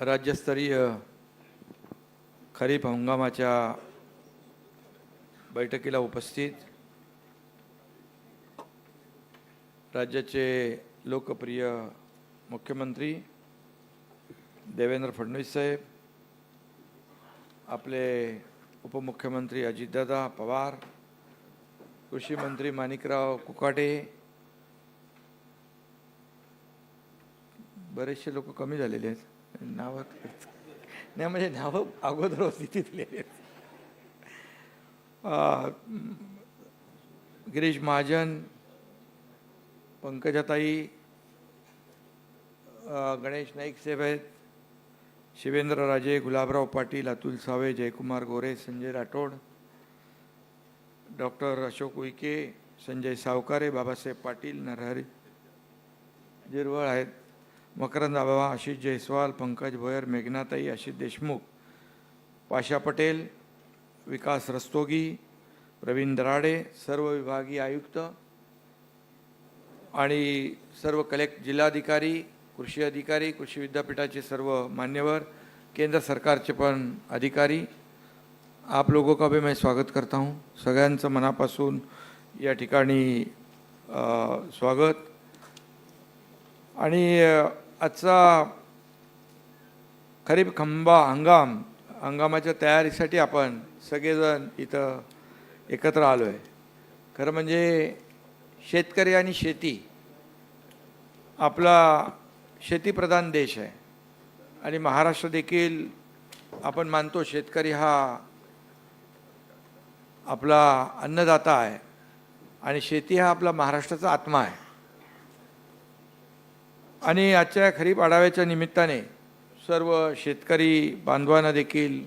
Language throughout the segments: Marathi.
राज्यस्तरीय खरीप हंगामाच्या बैठकीला उपस्थित राज्याचे लोकप्रिय मुख्यमंत्री देवेंद्र फडणवीस साहेब आपले उपमुख्यमंत्री अजितदादा पवार कृषी मंत्री माणिकराव कुकाटे बरेचसे लोक कमी झालेले आहेत. नावं नाही म्हणजे नावं अगोदर होती तिथले गिरीश महाजन पंकजाताई गणेश नाईक साहेब आहेत शिवेंद्र राजे गुलाबराव पाटील अतुल सावे जयकुमार गोरे संजय राठोड डॉक्टर अशोक उईके संजय सावकारे बाबासाहेब पाटील नरहरी जिरवळ आहेत. मकरंद आबाबा आशिष जयस्वाल पंकज भोयर मेघनाताई आशिष देशमुख पाशा पटेल विकास रस्तोगी प्रवीण दराडे सर्व विभागीय आयुक्त आणि सर्व कलेक्ट जिल्हाधिकारी कृषी अधिकारी कृषी विद्यापीठाचे सर्व मान्यवर केंद्र सरकारचे पण अधिकारी आप लोगों का भी मैं स्वागत करता हूँ। सगळ्यांचं मनापासून या ठिकाणी स्वागत. आणि आजचा खरीप खंबा हंगाम हंगामाच्या तयारीसाठी आपण सगळेजण इथं एकत्र आलो आहे खरं म्हणजे शेतकरी आणि शेती आपला शेतीप्रधान देश आहे आणि महाराष्ट्र देखील आपण मानतो शेतकरी हा आपला अन्नदाता आहे आणि शेती हा आपला महाराष्ट्राचा आत्मा आहे. आणि आजच्या खरीप आढाव्याच्या निमित्ताने सर्व शेतकरी बांधवांना देखील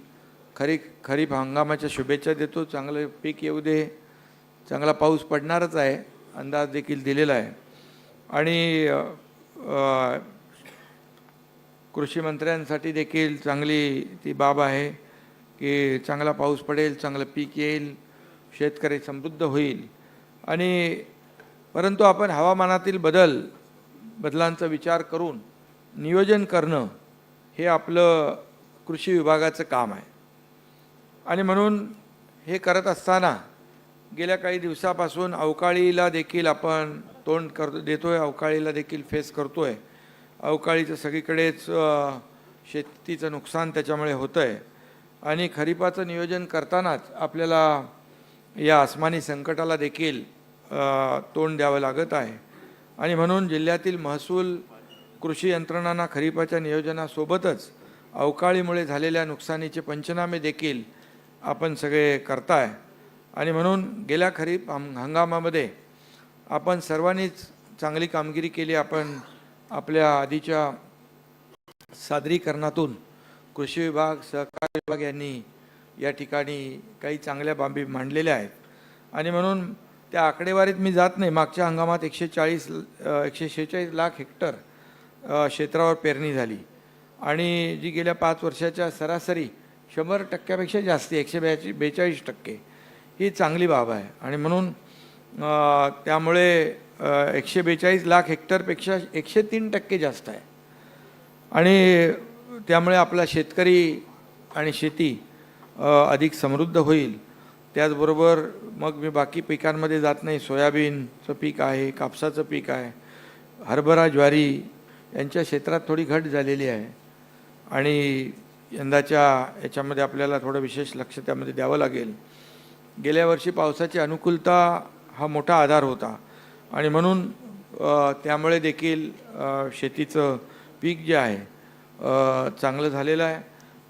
खरी खरीप हंगामाच्या शुभेच्छा देतो. चांगलं पीक येऊ दे. चांगला पाऊस पडणारच आहे. अंदाज देखील दिलेला आहे. आणि कृषी मंत्र्यांसाठी देखील चांगली ती बाब आहे की चांगला पाऊस पडेल चांगलं पीक येईल शेतकरी समृद्ध होईल. आणि परंतु आपण हवामानातील बदल बदलांचा विचार करून नियोजन करणं हे आपलं कृषी विभागाचं काम आहे. आणि म्हणून हे करत असताना गेल्या काही दिवसापासून अवकाळीला देखील आपण तोंड कर आहे अवकाळीला देखील फेस करतो आहे अवकाळीचं सगळीकडेच शेतीचं नुकसान त्याच्यामुळे होतं आहे आणि खरीपाचं नियोजन करतानाच आपल्याला या आसमानी संकटाला देखील तोंड द्यावं लागत आहे. आणि म्हणून जिल्ह्यातील महसूल कृषी यंत्रणांना खरीपाच्या नियोजनासोबतच अवकाळीमुळे झालेल्या नुकसानीचे पंचनामे देखील आपण सगळे करताय. आणि म्हणून गेल्या खरीप हंग हंगामामध्ये आपण सर्वांनीच चांगली कामगिरी केली. आपण आपल्या आधीच्या सादरीकरणातून कृषी विभाग सहकार विभाग यांनी या ठिकाणी काही चांगल्या बाबी मांडलेल्या आहेत. आणि म्हणून त्या आकडेवारीत मी जात नाही. मागच्या हंगामात एकशे चाळीस एकशे शेहेचाळीस लाख हेक्टर क्षेत्रावर पेरणी झाली. आणि जी गेल्या पाच वर्षाच्या सरासरी शंभर टक्क्यापेक्षा जास्ती एकशे ब्याची बेचाळीस टक्के ही चांगली बाब आहे. आणि म्हणून त्यामुळे एकशे बेचाळीस लाख हेक्टरपेक्षा एकशे तीन टक्के जास्त आहे. आणि त्यामुळे आपला शेतकरी आणि शेती अधिक समृद्ध होईल. त्याचबरोबर मग मी बाकी पिकांमध्ये जात नाही. सोयाबीनचं पीक आहे कापसाचं पीक आहे हरभरा ज्वारी यांच्या क्षेत्रात थोडी घट झालेली आहे. आणि यंदाच्या याच्यामध्ये आपल्याला थोडं विशेष लक्ष त्यामध्ये द्यावं लागेल. गेल्या वर्षी पावसाची अनुकूलता हा मोठा आधार होता. आणि म्हणून त्यामुळे देखील शेतीचं पीक जे आहे चांगलं झालेलं आहे.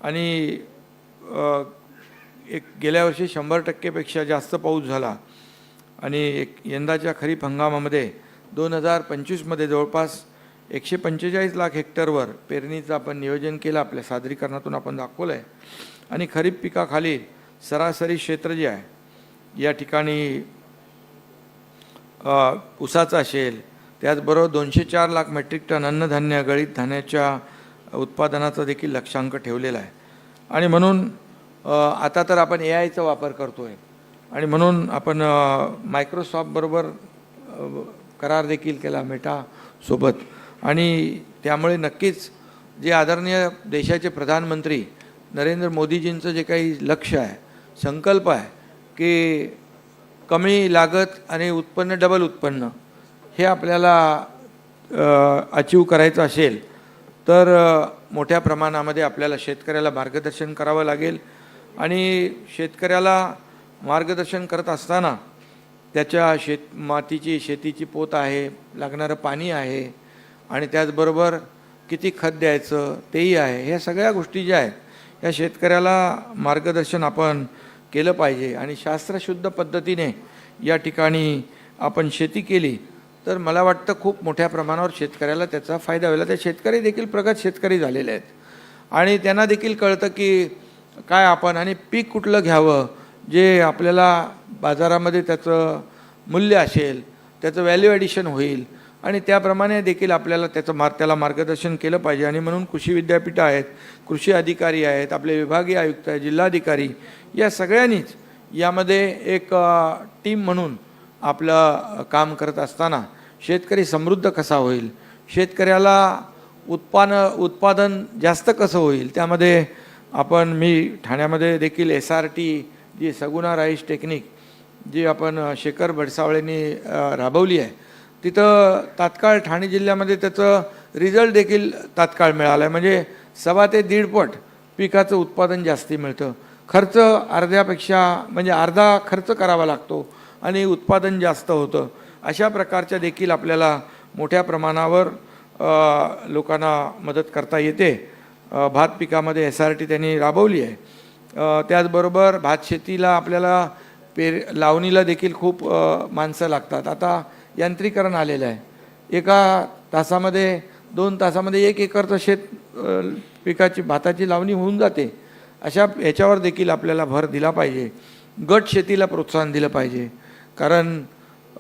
आणि एक गेल्या वर्षी शंभर टक्केपेक्षा जास्त पाऊस झाला. आणि एक यंदाच्या खरीप हंगामामध्ये दोन हजार पंचवीसमध्ये जवळपास एकशे पंचेचाळीस लाख हेक्टरवर पेरणीचं आपण नियोजन केलं आपल्या सादरीकरणातून आपण दाखवलं आहे आणि खरीप पिकाखाली सरासरी क्षेत्र जे आहे या ठिकाणी ऊसाचं असेल त्याचबरोबर दोनशे चार लाख मेट्रिक टन अन्नधान्य गळीत धान्याच्या उत्पादनाचा देखील लक्षांक ठेवलेला आहे. आणि म्हणून आता तर आपण ए आयचा वापर करतो आहे आणि म्हणून आपण मायक्रोसॉफ्टबरोबर करार देखील केला मेटा सोबत. आणि त्यामुळे नक्कीच जे आदरणीय देशाचे प्रधानमंत्री नरेंद्र मोदीजींचं जे काही लक्ष आहे संकल्प आहे की कमी लागत आणि उत्पन्न डबल उत्पन्न हे आपल्याला अचीव करायचं असेल तर मोठ्या प्रमाणामध्ये आपल्याला शेतकऱ्याला मार्गदर्शन करावं लागेल. आणि शेतकऱ्याला मार्गदर्शन करत असताना त्याच्या शेत मातीची शेतीची पोत आहे लागणारं पाणी आहे आणि त्याचबरोबर किती खत द्यायचं तेही आहे. ह्या सगळ्या गोष्टी ज्या आहेत या शेतकऱ्याला मार्गदर्शन आपण केलं पाहिजे आणि शास्त्रशुद्ध पद्धतीने या ठिकाणी आपण शेती केली तर मला वाटतं खूप मोठ्या प्रमाणावर शेतकऱ्याला त्याचा फायदा होईल. त्या शेतकरी देखील प्रगत शेतकरी झालेले आहेत. आणि त्यांना देखील कळतं की काय आपण आणि पीक कुठलं घ्यावं? जे आपल्याला बाजारामध्ये त्याचं मूल्य असेल त्याचं व्हॅल्यू ॲडिशन होईल आणि त्याप्रमाणे देखील आपल्याला त्याचं मार त्याला मार्गदर्शन केलं पाहिजे. आणि म्हणून कृषी विद्यापीठं आहेत कृषी अधिकारी आहेत आपले विभागीय आयुक्त आहेत जिल्हाधिकारी या सगळ्यांनीच यामध्ये एक टीम म्हणून आपलं काम करत असताना शेतकरी समृद्ध कसा होईल? शेतकऱ्याला उत्पादन उत्पादन जास्त कसं होईल? त्यामध्ये आपण मी ठाण्यामध्ये देखील एस आर टी जी सगुणा राईस टेक्निक जी आपण शेखर भडसावळेंनी राबवली आहे तिथं तात्काळ ठाणे जिल्ह्यामध्ये त्याचं रिझल्ट देखील तात्काळ मिळाला आहे म्हणजे सव्वा ते दीडपट पिकाचं उत्पादन जास्ती मिळतं. खर्च अर्ध्यापेक्षा म्हणजे अर्धा खर्च करावा लागतो आणि उत्पादन जास्त होतं. अशा प्रकारच्या देखील आपल्याला मोठ्या प्रमाणावर लोकांना मदत करता येते. भात पिकामध्ये एस आर टी त्यांनी राबवली आहे. त्याचबरोबर भात शेतीला आपल्याला पेर लावणीला देखील खूप माणसं लागतात. आता यांत्रिकरण आलेलं आहे. एका तासामध्ये दोन तासामध्ये एक एकरचं शेत पिकाची भाताची लावणी होऊन जाते. अशा ह्याच्यावर देखील आपल्याला भर दिला पाहिजे. गट शेतीला प्रोत्साहन दिलं पाहिजे. कारण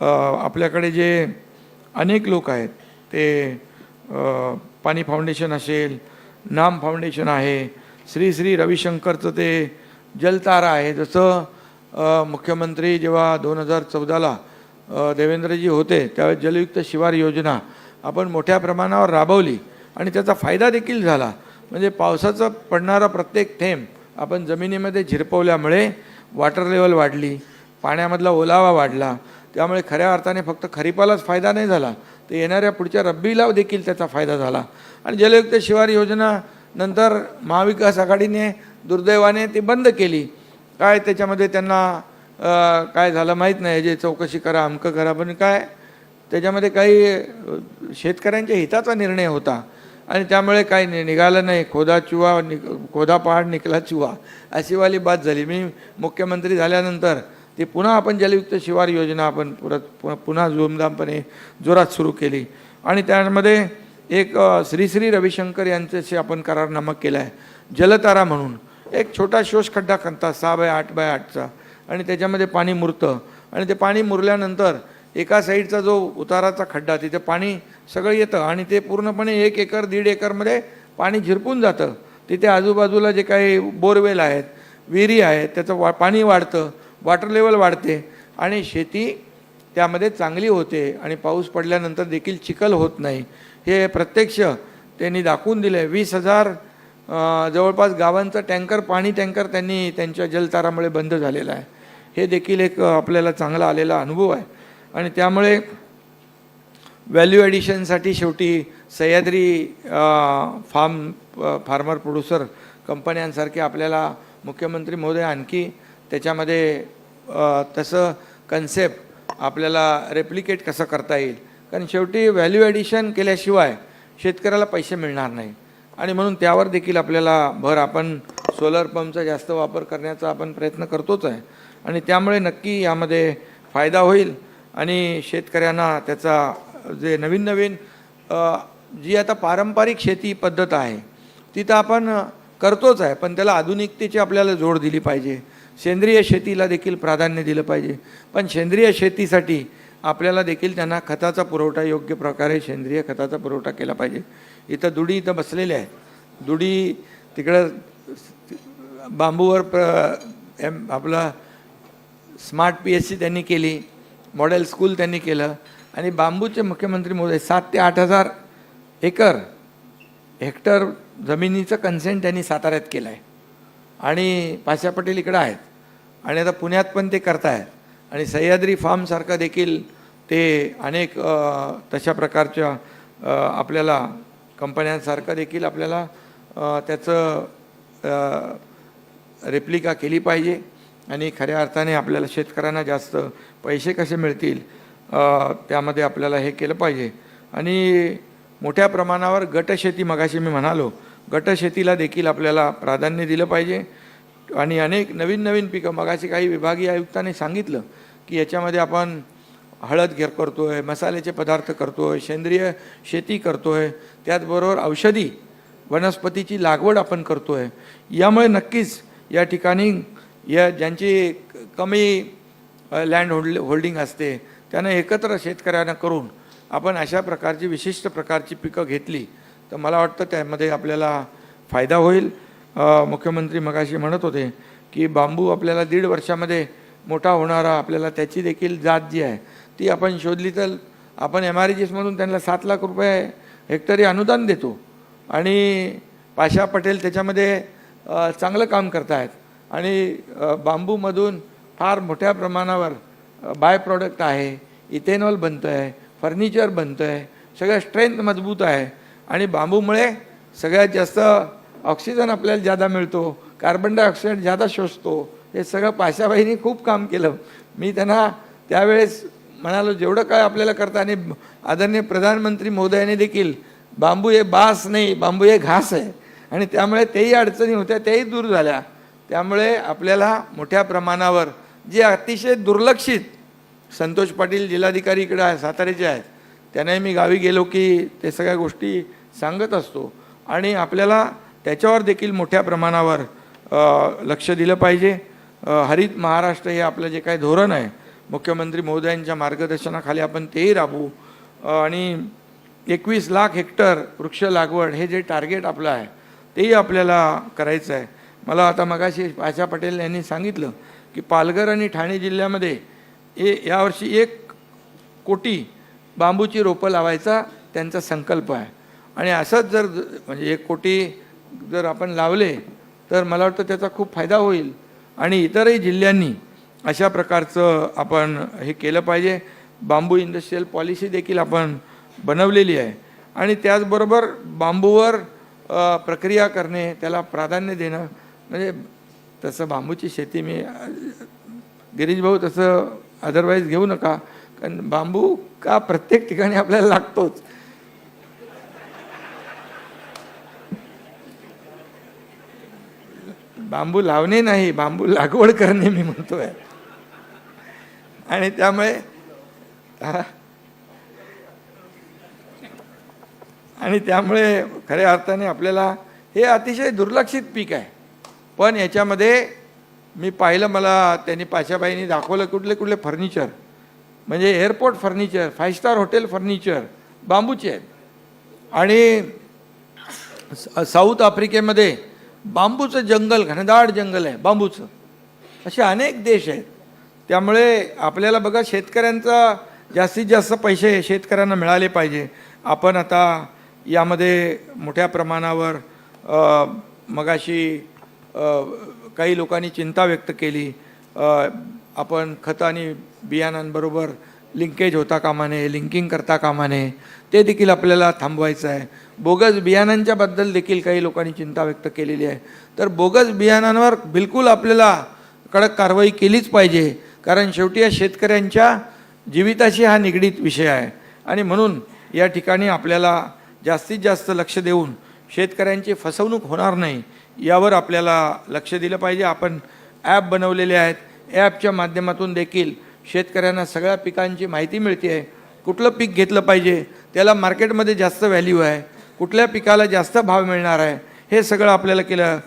आपल्याकडे जे अनेक लोक आहेत ते पाणी फाउंडेशन असेल नाम फाउंडेशन आहे. श्री श्री रविशंकरचं ते जलतारा आहे. जसं मुख्यमंत्री जेव्हा दोन हजार चौदाला देवेंद्रजी होते त्यावेळेस जलयुक्त शिवार योजना आपण मोठ्या प्रमाणावर राबवली आणि त्याचा फायदा देखील झाला. म्हणजे पावसाचा पडणारा प्रत्येक थेंब आपण जमिनीमध्ये झिरपवल्यामुळे वॉटर लेवल वाढली पाण्यामधला ओलावा वाढला. त्यामुळे खऱ्या अर्थाने फक्त खरीपालाच फायदा नाही झाला. तर येणाऱ्या पुढच्या रब्बीला देखील त्याचा फायदा झाला. आणि जलयुक्त शिवार योजना नंतर महाविकास आघाडीने दुर्दैवाने ती बंद केली. काय त्याच्यामध्ये त्यांना काय झालं माहीत नाही. जे चौकशी करा अमकं करा पण काय त्याच्यामध्ये काही शेतकऱ्यांच्या हिताचा निर्णय होता. आणि त्यामुळे काही नि निघालं नाही. खोदा चुवा नि खोदा पहाड निकला चुवा. अशीवाली बात झाली. मी मुख्यमंत्री झाल्यानंतर ती पुन्हा आपण जलयुक्त शिवार योजना आपण परत पुन्हा जोमदामपणे जोरात सुरू केली. आणि त्यामध्ये एक श्री श्री रविशंकर यांच्याशी आपण करारनामा केला आहे जलतारा म्हणून. एक छोटा शोष खड्डा खणतात सहा बाय आठ बाय आठचा आणि त्याच्यामध्ये पाणी मुरतं. आणि ते पाणी मुरल्यानंतर एका साईडचा जो उताराचा खड्डा तिथे पाणी सगळं येतं. आणि ते पूर्णपणे एक एकर दीड एकरमध्ये पाणी झिरपून जातं. तिथे आजूबाजूला जे काही बोरवेल आहेत विहिरी आहेत त्याचं वा पाणी वाढतं वॉटर लेवल वाढते. आणि शेती त्यामध्ये चांगली होते. आणि पाऊस पडल्यानंतर देखील चिखल होत नाही. हे प्रत्यक्ष त्यांनी दाखवून दिलं आहे वीस हजार जवळपास गावांचं टँकर पाणी टँकर त्यांनी त्यांच्या जलतारामुळे बंद झालेलं आहे. हे देखील एक आपल्याला चांगला आलेला अनुभव आहे. आणि त्यामुळे व्हॅल्यू ॲडिशनसाठी शेवटी सह्याद्री फार्म फार्मर प्रोड्युसर कंपन्यांसारखे आपल्याला मुख्यमंत्री महोदय आणखी त्याच्यामध्ये तसं कन्सेप्ट आपल्याला रेप्लिकेट कसं करता येईल कारण शेवटी व्हॅल्यू ॲडिशन केल्याशिवाय शेतकऱ्याला पैसे मिळणार नाही. आणि म्हणून त्यावर देखील आपल्याला भर आपण सोलर पंपचा जास्त वापर करण्याचा आपण प्रयत्न करतोच आहे. आणि त्यामुळे नक्की यामध्ये फायदा होईल आणि शेतकऱ्यांना त्याचा जे नवीन नवीन जी आता पारंपरिक शेती पद्धत आहे ती तर आपण करतोच आहे पण त्याला आधुनिकतेची आपल्याला जोड दिली पाहिजे. सेंद्रिय शेतीला देखील प्राधान्य दिलं पाहिजे. पण सेंद्रिय शेतीसाठी आपल्याला देखील त्यांना खताचा पुरवठा योग्य प्रकारे सेंद्रिय खताचा पुरवठा केला पाहिजे. इथं दुडी इथं बसलेले आहेत. दुडी तिकडं बांबूवर प्र एम आपला स्मार्ट पी एच सी त्यांनी केली मॉडेल स्कूल त्यांनी केलं आणि बांबूचे मुख्यमंत्री मोदय सात ते आठ हजार एकर हेक्टर जमिनीचं कन्सेंट त्यांनी साताऱ्यात केलं आहे आणि पाशा पटेल इकडं आहेत. आणि आता पुण्यात पण ते करतायत. आणि सह्याद्री फार्मसारखं देखील ते अनेक तशा प्रकारच्या आपल्याला कंपन्यांसारखं देखील आपल्याला त्याचं रेप्लिका केली पाहिजे. आणि खऱ्या अर्थाने आपल्याला शेतकऱ्यांना जास्त पैसे कसे मिळतील त्यामध्ये आपल्याला हे केलं पाहिजे. आणि मोठ्या प्रमाणावर गटशेती मगाशी मी म्हणालो गटशेतीला देखील आपल्याला प्राधान्य दिलं पाहिजे. आणि अनेक नवीन नवीन पिकं मगाशी काही विभागीय आयुक्तांनी सांगितलं की याच्यामध्ये आपण हळद घेर करतो आहे मसाल्याचे पदार्थ करतो आहे सेंद्रिय शेती करतो आहे त्याचबरोबर औषधी वनस्पतीची लागवड आपण करतो आहे यामुळे नक्कीच या ठिकाणी या ज्यांची क- कमी लँड होल्ड होल्डिंग असते त्यांना एकत्र शेतकऱ्यांना करून आपण अशा प्रकारची विशिष्ट प्रकारची पिकं घेतली तर मला वाटतं त्यामध्ये आपल्याला फायदा होईल. मुख्यमंत्री मगाशी म्हणत होते की बांबू आपल्याला दीड वर्षामध्ये मोठा होणारा आपल्याला त्याची देखील जात जी आहे ती आपण शोधली तर आपण एम आर जीसमधून त्यांना सात लाख रुपये हेक्टरी अनुदान देतो. आणि पाशा पटेल त्याच्यामध्ये चांगलं काम करतायत. आणि बांबूमधून फार मोठ्या प्रमाणावर बाय प्रॉडक्ट आहे इथेनॉल बनतं आहे फर्निचर बनतं आहे सगळं स्ट्रेंथ मजबूत आहे. आणि बांबूमुळे सगळ्यात जास्त ऑक्सिजन आपल्याला ज्यादा मिळतो कार्बन डायऑक्साईड जादा शोषतो हे सगळं पाशाबाईंनी खूप काम केलं. मी त्यांना त्यावेळेस म्हणालो जेवढं काय आपल्याला करता आणि आदरणीय प्रधानमंत्री मोदयाने देखील बांबू हे बास नाही बांबू हे घास आहे. आणि त्यामुळे तेही अडचणी होत्या तेही दूर झाल्या. त्यामुळे आपल्याला मोठ्या प्रमाणावर जे अतिशय दुर्लक्षित संतोष पाटील जिल्हाधिकारी इकडे आहे साताऱ्याचे आहेत त्यांनाही मी गावी गेलो की ते सगळ्या गोष्टी सांगत असतो. आणि आपल्याला त्याच्यावर देखील मोठ्या प्रमाणावर लक्ष दिलं पाहिजे. हरित महाराष्ट्र हे आपलं जे काही धोरण आहे मुख्यमंत्री महोदयांच्या मार्गदर्शनाखाली आपण तेही राबवू. आणि एकवीस लाख हेक्टर वृक्ष लागवड हे जे टार्गेट आपलं आहे तेही आपल्याला करायचं आहे. मला आता मगाशी आशा पटेल यांनी सांगितलं की पालघर आणि ठाणे जिल्ह्यामध्ये ए यावर्षी एक कोटी बांबूची रोपं लावायचा त्यांचा संकल्प आहे. आणि असंच जर म्हणजे एक कोटी जर आपण लावले तर मला वाटतं त्याचा खूप फायदा होईल. आणि इतरही जिल्ह्यांनी अशा प्रकारचं आपण हे केलं पाहिजे. बांबू इंडस्ट्रीयल पॉलिसी देखील आपण बनवलेली आहे. आणि त्याचबरोबर बांबूवर प्रक्रिया करणे त्याला प्राधान्य देणं म्हणजे तसं बांबूची शेती मी गिरीशभाऊ गिरीश भाऊ तसं अदरवाईज घेऊ नका. कारण बांबू का प्रत्येक ठिकाणी आपल्याला लागतोच? बांबू लावणे नाही बांबू लागवड करणे मी म्हणतोय. आणि त्यामुळे आणि त्यामुळे खऱ्या अर्थाने आपल्याला हे अतिशय दुर्लक्षित पीक आहे. पण याच्यामध्ये मी पाहिलं मला त्यांनी पाशाबाईंनी दाखवलं कुठले कुठले फर्निचर. म्हणजे airport furniture five star hotel furniture बांबूचे आहेत. आणि स- साऊथ आफ्रिकेमध्ये बांबूचं जंगल घनदाट जंगल आहे बांबूचं. असे अनेक देश आहेत. त्यामुळे आपल्याला बघा शेतकऱ्यांचा जास्तीत जास्त पैसे शेतकऱ्यांना मिळाले पाहिजे. आपण आता यामध्ये मोठ्या प्रमाणावर मगाशी काही लोकांनी चिंता व्यक्त केली. आपण खत आणि बियाणांबरोबर लिंकेज होता कामा नये लिंकिंग करता कामा नये ते देखील आपल्याला थांबवायचं आहे. बोगस बियाणांच्याबद्दल देखील काही लोकांनी चिंता व्यक्त केलेली आहे. तर बोगस बियाणांवर बिलकुल आपल्याला कडक कारवाई केलीच पाहिजे कारण शेवटी या शेतकऱ्यांच्या जीविताशी हा निगडीत विषय आहे. आणि म्हणून या ठिकाणी आपल्याला जास्तीत जास्त लक्ष देऊन शेतकऱ्यांची फसवणूक होणार नाही यावर आपल्याला लक्ष दिलं पाहिजे. आपण ॲप बनवलेले आहेत. ॲपच्या माध्यमातून देखील शेतकऱ्यांना सगळ्या पिकांची माहिती मिळते. आहे कुठलं पीक घेतलं पाहिजे? त्याला मार्केटमध्ये जास्त व्हॅल्यू आहे. कुठल्या पिकाला जास्त भाव मिळणार आहे? हे सगळं आपल्याला केलं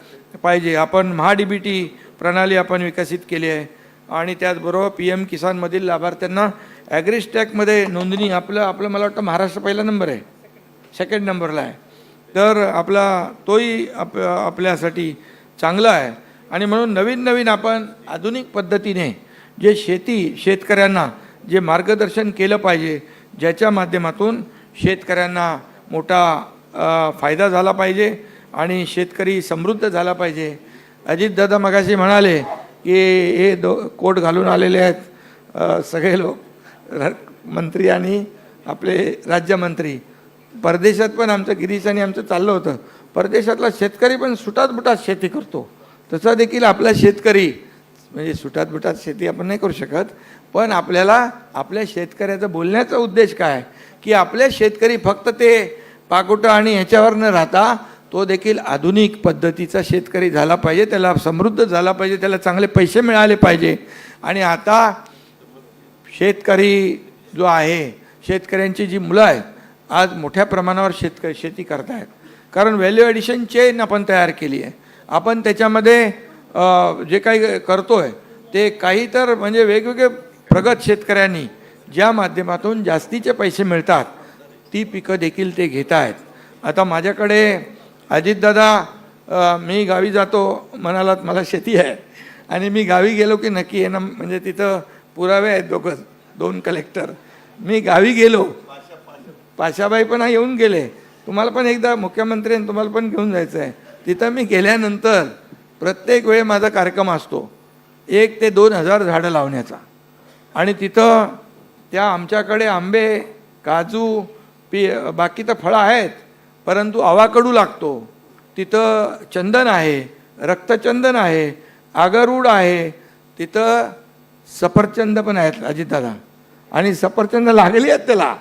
पाहिजे. आपण महाडीबीटी बी टी प्रणाली आपण विकसित केली आहे. आणि त्याचबरोबर पी एम किसानमधील लाभार्थ्यांना ॲग्रिस्टॅकमध्ये नोंदणी आपलं आपलं मला वाटतं महाराष्ट्र पहिला नंबर आहे. सेकंड नंबरला आहे. तर आपला तोही आप आपल्यासाठी चांगला आहे. आणि म्हणून नवीन नवीन आपण आधुनिक पद्धतीने जे शेती शेतकऱ्यांना जे मार्गदर्शन केलं पाहिजे ज्याच्या माध्यमातून शेतकऱ्यांना मोठा फायदा झाला पाहिजे आणि शेतकरी समृद्ध झाला पाहिजे. अजितदादा मगाशी म्हणाले की हे दो कोट घालून आलेले आहेत सगळे लोक मंत्री आणि आपले राज्यमंत्री. परदेशात पण आमचं गिरीश आणि आमचं चाललं होतं. परदेशातला शेतकरी पण सुटात बुटात शेती करतो. तसा देखील आपला शेतकरी म्हणजे सुटात बुटात शेती आपण नाही करू शकत. पण आपल्याला आपल्या शेतकऱ्याचा बोलण्याचा उद्देश काय? की आपले शेतकरी फक्त ते पाकोटं आणि ह्याच्यावर न राहता तो देखील आधुनिक पद्धतीचा शेतकरी झाला पाहिजे त्याला समृद्ध झाला पाहिजे त्याला चांगले पैसे मिळाले पाहिजे. आणि आता शेतकरी जो आहे शेतकऱ्यांची जी मुलं आहेत आज मोठ्या प्रमाणावर शेतकरी शेती करतायत. कारण व्हॅल्यू ॲडिशन चेन आपण तयार केली आहे. आपण त्याच्यामध्ये जे काही करतो आहे ते काही तर म्हणजे वेगवेगळे प्रगत शेतकऱ्यांनी ज्या माध्यमातून जास्तीचे पैसे मिळतात ती पिकं देखील ते घेत आहेत. आता माझ्याकडे अजितदादा मी गावी जातो म्हणालात मला शेती आहे. आणि मी गावी गेलो की नक्की येणं म्हणजे तिथं पुरावे आहेत दोघं दोन कलेक्टर मी गावी गेलो. पाशाबाई पण हा येऊन गेले. तुम्हाला पण एकदा मुख्यमंत्री तुम्हाला पण घेऊन जायचं आहे तिथं मी गेल्यानंतर प्रत्येक वेळी माझा कार्यक्रम असतो. एक ते दोन हजार झाडं लावण्याचा. आणि तिथं त्या आमच्याकडे आंबे काजू पी बाकी तर फळं आहेत परंतु आवाकडू लागतो. तिथं चंदन आहे रक्तचंदन आहे आगरूड आहे तिथं सफरचंद पण आहेत अजितदादा. आणि सफरचंद लागली आहेत त्याला.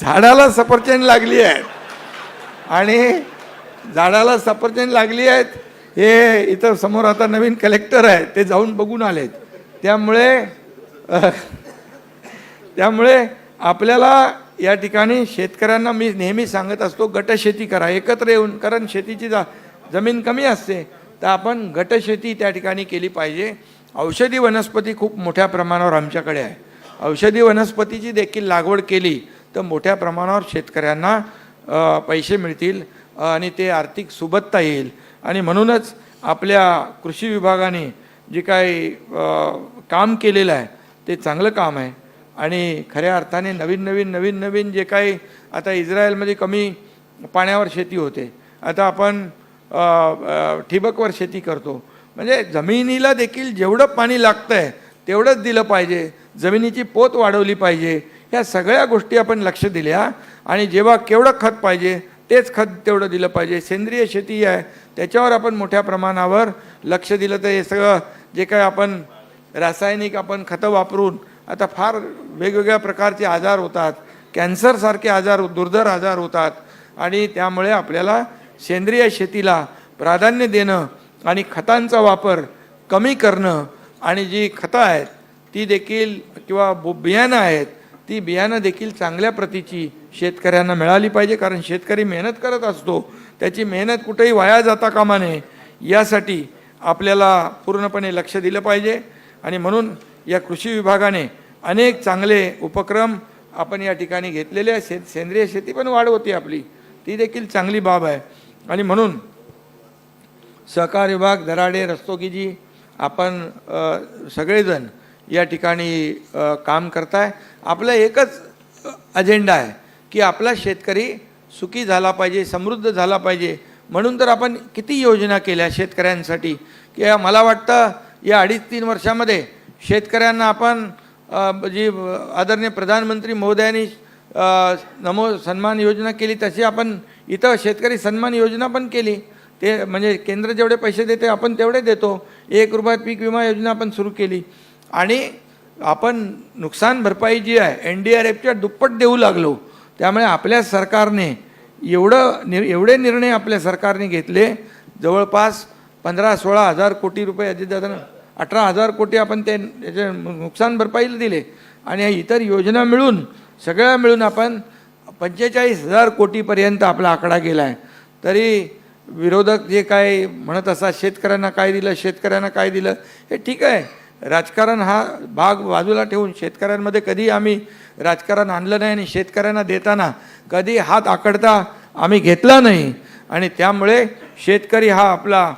झाडाला सफरचंद लागली आहेत. आणि झाडाला सफरचंद लागली आहेत. हे इथं समोर आता नवीन कलेक्टर आहे ते जाऊन बघून आलेत. त्यामुळे त्यामुळे आपल्याला या ठिकाणी शेतकऱ्यांना मी नेहमी सांगत असतो गटशेती करा. एकत्र येऊन कारण शेतीची जा जमीन कमी असते तर आपण गटशेती त्या ठिकाणी केली पाहिजे. औषधी वनस्पती खूप मोठ्या प्रमाणावर आमच्याकडे आहे. औषधी वनस्पतीची देखील लागवड केली तर मोठ्या प्रमाणावर शेतकऱ्यांना पैसे मिळतील. आणि ते आर्थिक सुबत्ता येईल. आणि म्हणूनच आपल्या कृषी विभागाने जे काही काम केलेलं आहे ते चांगलं काम आहे. आणि खऱ्या अर्थाने नवीन नवीन नवीन नवीन जे काही आता इस्रायलमध्ये कमी पाण्यावर शेती होते. आता आपण ठिबकवर शेती करतो. म्हणजे जमिनीला देखील जेवढं पाणी लागतं आहे तेवढंच दिलं पाहिजे. जमिनीची पोत वाढवली पाहिजे. ह्या सगळ्या गोष्टी आपण लक्ष दिल्या. आणि जेव्हा केवढं खत पाहिजे तेच खत तेवढं दिलं पाहिजे. सेंद्रिय शेती आहे. त्याच्यावर आपण मोठ्या प्रमाणावर लक्ष दिलं तर हे सगळं जे काय आपण रासायनिक आपण खतं वापरून आता फार वेगवेगळ्या प्रकारचे आजार होतात. कॅन्सरसारखे आजार दुर्धर आजार होतात. आणि त्यामुळे आपल्याला सेंद्रिय शेतीला प्राधान्य देणं आणि खतांचा वापर कमी करणं आणि जी खतं आहेत ती देखील किंवा बो- बियाणं आहेत ती बियाणं देखील चांगल्या प्रतीची शेतकऱ्यांना मिळाली पाहिजे कारण शेतकरी मेहनत करत असतो. त्याची मेहनत कुठेही वाया जाता कामा नये. यासाठी आपल्याला पूर्णपणे लक्ष दिलं पाहिजे. आणि म्हणून या कृषी विभागाने अनेक चांगले उपक्रम आपण या ठिकाणी घेतलेले आहे शे सेंद्रिय शेती पण वाढ होती आपली. ती देखील चांगली बाब आहे. आणि म्हणून सहकार विभाग दराडे रस्तोगीजी आपण सगळेजण या ठिकाणी काम करताय. आपलं एकच अजेंडा आहे की आपला शेतकरी सुखी झाला पाहिजे समृद्ध झाला पाहिजे. म्हणून तर आपण किती योजना केल्या शेतकऱ्यांसाठी? की मला वाटतं या अडीच तीन वर्षामध्ये शेतकऱ्यांना आपण जी आदरणीय प्रधानमंत्री महोदयांनी नमो सन्मान योजना केली तशी आपण इथं शेतकरी सन्मान योजना पण केली. ते म्हणजे केंद्र जेवढे पैसे देते आपण तेवढे देतो. एक रुपयात पीक विमा योजना आपण सुरू केली. आणि आपण नुकसान भरपाई जी आहे एन डी आर एफच्या दुप्पट देऊ लागलो. त्यामुळे आपल्या सरकारने एवढं नि एवढे निर्णय आपल्या सरकारने घेतले. जवळपास पंधरा सोळा हजार कोटी रुपये अजितदादा अठरा हजार कोटी आपण ते याचे नुकसान भरपाईला दिले. आणि ह्या इतर योजना मिळून सगळ्या मिळून आपण पंचेचाळीस हजार कोटीपर्यंत आपला आकडा गेला आहे तरी विरोधक जे काय म्हणत असा शेतकऱ्यांना काय दिलं शेतकऱ्यांना काय दिलं हे ठीक आहे. राजकारण हा भाग बाजूला ठेवून शेतकऱ्यांमध्ये कधी आम्ही राजकारण आणलं नाही आणि शेतकऱ्यांना देताना कधी हात आकडता आम्ही घेतला नाही. आणि त्यामुळे शेतकरी हा आपला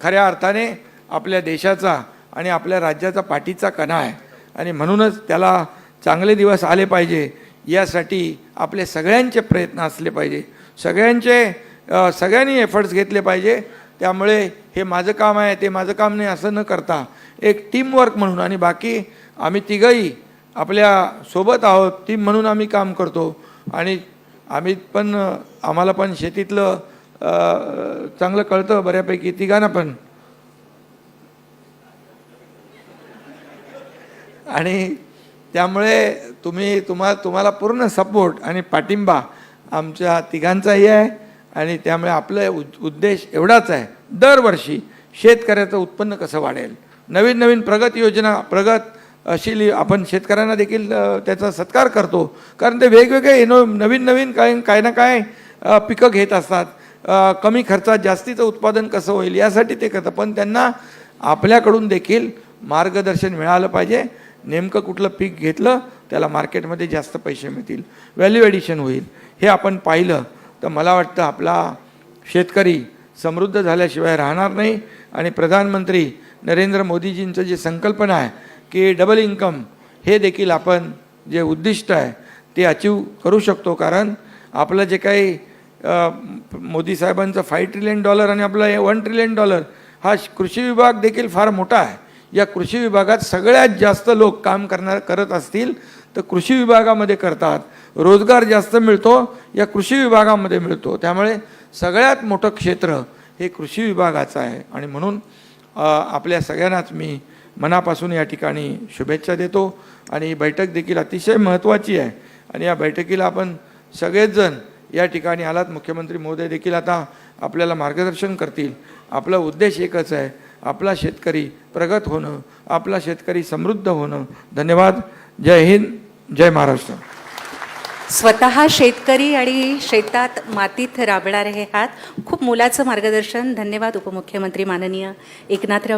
खऱ्या अर्थाने आपल्या देशाचा आणि आपल्या राज्याचा पाठीचा कणा आहे. आणि म्हणूनच त्याला चांगले दिवस आले पाहिजे. यासाठी आपले सगळ्यांचे प्रयत्न असले पाहिजे. सगळ्यांचे सगळ्यांनी एफर्ट्स घेतले पाहिजे. त्यामुळे हे माझं काम आहे ते माझं काम नाही असं न करता एक टीमवर्क म्हणून आणि बाकी आम्ही तिघंही आपल्यासोबत आहोत टीम म्हणून आम्ही काम करतो. आणि आम्ही पण आम्हाला पण शेतीतलं चांगलं कळतं बऱ्यापैकी तिघांना पण. आणि त्यामुळे तुम्ही तुम्हा तुम्हाला पूर्ण सपोर्ट आणि पाठिंबा आमच्या तिघांचाही आहे. आणि त्यामुळे आपलं उद- उद्देश एवढाच आहे. दरवर्षी शेतकऱ्याचं उत्पन्न कसं वाढेल? नवीन नवीन प्रगत योजना प्रगत अशी आपण शेतकऱ्यांना देखील त्याचा सत्कार करतो. कारण ते वेगवेगळे इनो नवीन नवीन काय काय ना काय पिकं घेत असतात. कमी खर्चात जास्तीचं उत्पादन कसं होईल यासाठी ते करतात. पण त्यांना आपल्याकडून देखील मार्गदर्शन मिळालं पाहिजे. नेमकं कुठलं पीक घेतलं त्याला मार्केटमध्ये जास्त पैसे मिळतील. व्हॅल्यू ॲडिशन होईल. हे आपण पाहिलं. तर मला वाटतं आपला शेतकरी समृद्ध झाल्याशिवाय राहणार नाही. आणि प्रधानमंत्री नरेंद्र मोदीजींचं जे संकल्पना आहे की डबल इन्कम हे देखील आपण जे उद्दिष्ट आहे ते अचीव करू शकतो. कारण आपलं जे काही मोदी साहेबांचं फाय ट्रिलियन डॉलर आणि आपलं हे वन ट्रिलियन डॉलर हा श- कृषी विभाग देखील फार मोठा आहे. या कृषी विभागात सगळ्यात जास्त लोक काम करणार करत असतील तर कृषी विभागामध्ये करतात. रोजगार जास्त मिळतो या कृषी विभागामध्ये मिळतो. त्यामुळे सगळ्यात मोठं क्षेत्र हे कृषी विभागाचं आहे. आणि म्हणून आपल्या सगळ्यांनाच मी मनापासून या ठिकाणी शुभेच्छा देतो. आणि ही बैठक देखील अतिशय महत्त्वाची आहे. आणि या बैठकीला आपण सगळेच जण या ठिकाणी आलात. मुख्यमंत्री महोदय देखील आता आपल्याला मार्गदर्शन करतील. आपला उद्देश एकच आहे. आपला शेतकरी प्रगत होणं आपला शेतकरी समृद्ध होणं. धन्यवाद. जय हिंद. जय महाराष्ट्र. स्वतः शेतकरी आणि शेतात मातीत राबणारे हे हात खूप मोलाचं मार्गदर्शन. धन्यवाद उपमुख्यमंत्री माननीय एकनाथराव